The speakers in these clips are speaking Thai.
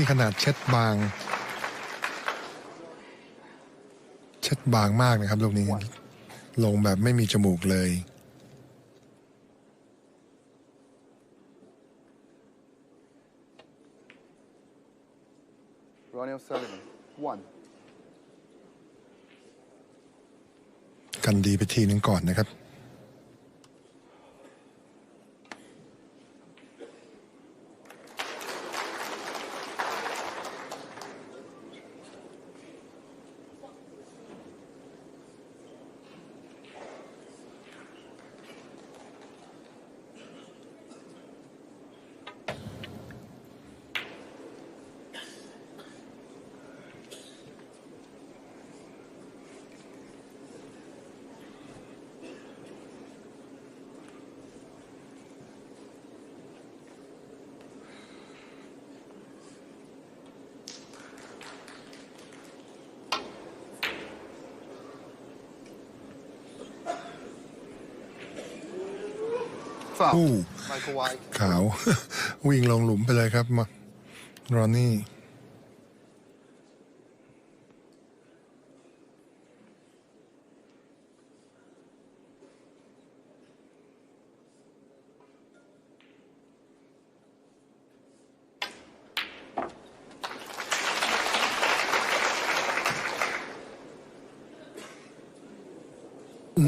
นี่ขนาดเช็ดบาง เช็ดบางมากนะครับลูกนี้ ลงแบบไม่มีจมูกเลย Ronnie O'Sullivan, one. กันดีไปทีหนึ่งก่อนนะครับ Foul. อู้ Michael White. ขาว วิ่งลงหลุมไปเลยครับมารอนนี่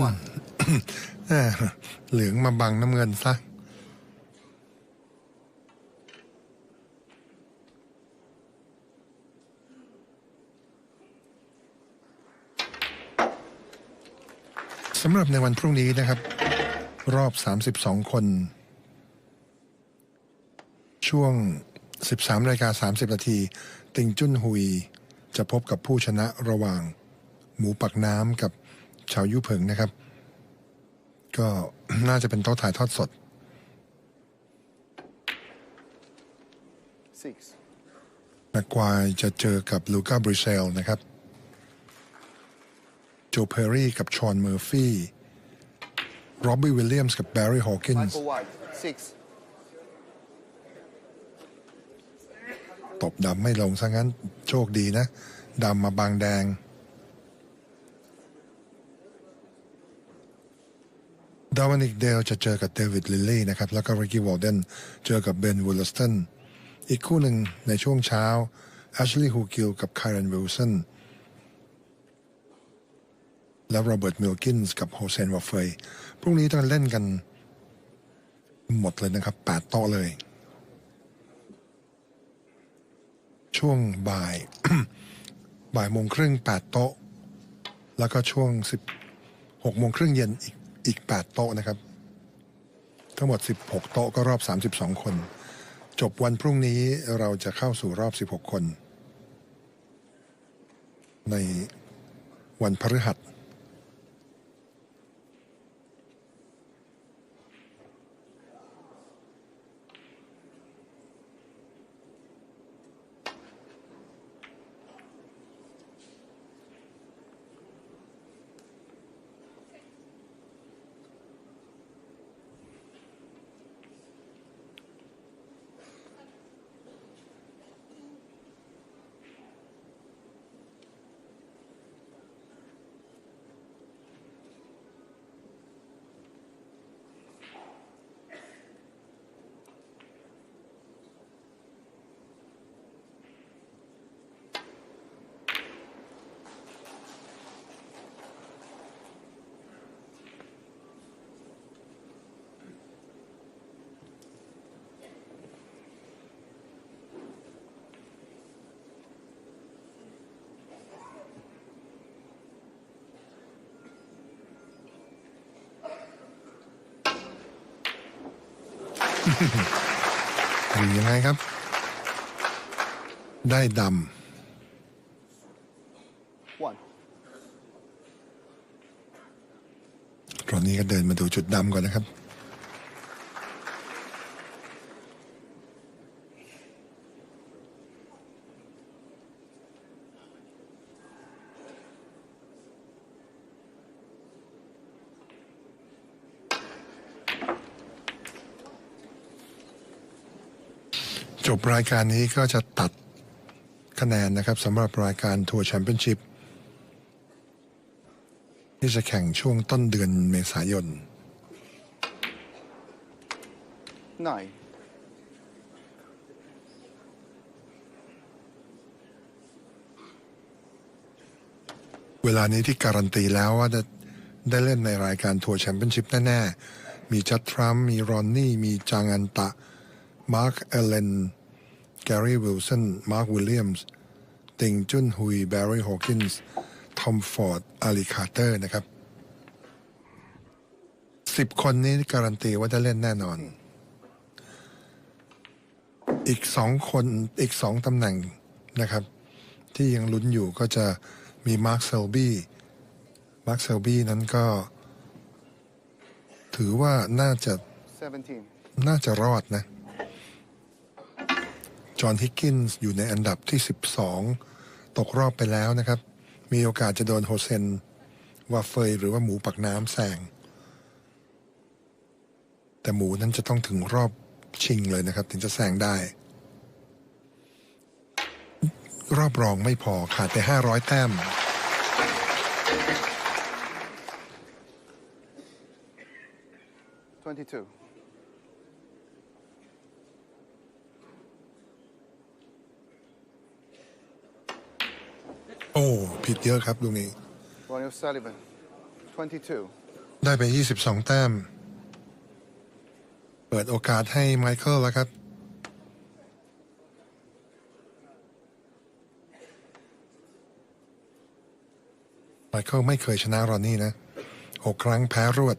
One. เหลืองมาบังน้ำเงินซะสำหรับในวันพรุ่งนี้นะครับ รอบ 32 คน ช่วง 13นาฬิกา30 นาที ติงจุนฮุย จะพบกับผู้ชนะระหว่าง หมูปักน้ำกับชาวยุเผิงนะครับ ก็น่าจะเป็นโต๊ะถ่ายทอดสด Six. แม็กควายจะเจอกับลูก้าบริเซลนะครับ โจเพอร์รี่กับชอนเมอร์ฟี่โรบบี้วิลเลียมส์กับแบร์รี่ฮอว์กินส์ Michael White, six. ตบดำไม่ลงซะงั้นโชคดีนะ ดำมาบางแดง ดาวินิกเดลจะเจอกับเดวิดลิลลี่นะครับ แล้วก็ริกกี้วอลเดนเจอกับเบนวูลสตันอีกคู่หนึ่งในช่วงเช้าแอชลีย์ฮูกิลกับไคร n นวิลสันและโรเบิร์ตมิลกินส์กับโฮเซนวาเฟยพรุ่งนี้ต้องเล่นกันหมดเลยนะครับแปดโต๊ะเลย ช่วงบ่าย บ่ายโมงครึ่งแปดโต๊ะ แล้วก็ช่วงสิบหกโมงครึ่งเย็นอีก อีก 8 โต๊ะนะครับ ทั้งหมด 16 โต๊ะก็รอบ 32 คน จบวันพรุ่งนี้เราจะเข้าสู่รอบ 16 คน ในวันพฤหัส หรือยังไงครับ ได้ด One. ำตอนนี้ก็เดินมาดูจุดดำก่อนนะครับ จบรายการนี้ก็จะตัดคะแนนนะครับสำหรับรายการทัวร์แชมเปี้ยนชิพที่จะแข่งช่วงต้นเดือนเมษายน nine, เวลานี้ที่การันตีแล้วว่าจะได้เล่นในรายการทัวร์แชมเปี้ยนชิพแน่ ๆ มีจัดทรัมป์มีรอนนี่ มีจางอันตะ มาร์คเอเลนแกรี่วิลสันมาร์ควิลเลียมส์ติงจุนฮุยแบร์รี่ฮอว์กินส์ทอมฟอร์ดอาลีคาร์เตอร์นะครับสิบคนนี้การันตีว่าได้เล่นแน่นอน อีกสองคนอีกสองตำแหน่งนะครับ ที่ยังลุ้นอยู่ก็จะมีมาร์คเซลบี้มาร์คเซลบี้นั้นก็ ถือว่าน่าจะ seventeen, น่าจะรอดนะ จอห์นฮิกกินส์อยู่ในอันดับที่ 12 ตกรอบไปแล้วนะครับ มีโอกาสจะโดนโฮเซนวาเฟยหรือว่าหมูปักน้ำแซงแต่หมูนั้นจะต้องถึงรอบชิงเลยนะครับ ถึงจะแซงได้ รอบรองไม่พอขาดไป 500 แต้ม twenty-two, โอ้ผิดเยอะครับลูกนี้ Ronnie O'Sullivan, twenty-two, ได้ไป 22 แต้ม เปิดโอกาสให้ไมเคิลแล้วครับ ไมเคิลไม่เคยชนะรอนนี่นะหกครั้งแพ้รวด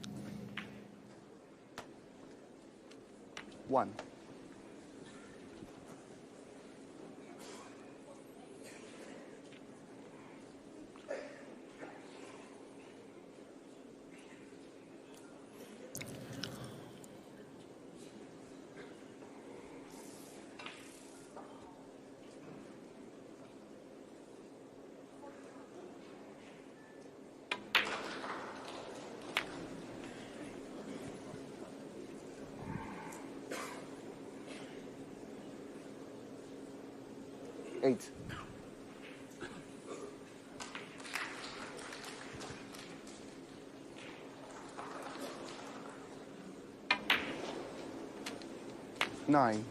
Eight. Nine.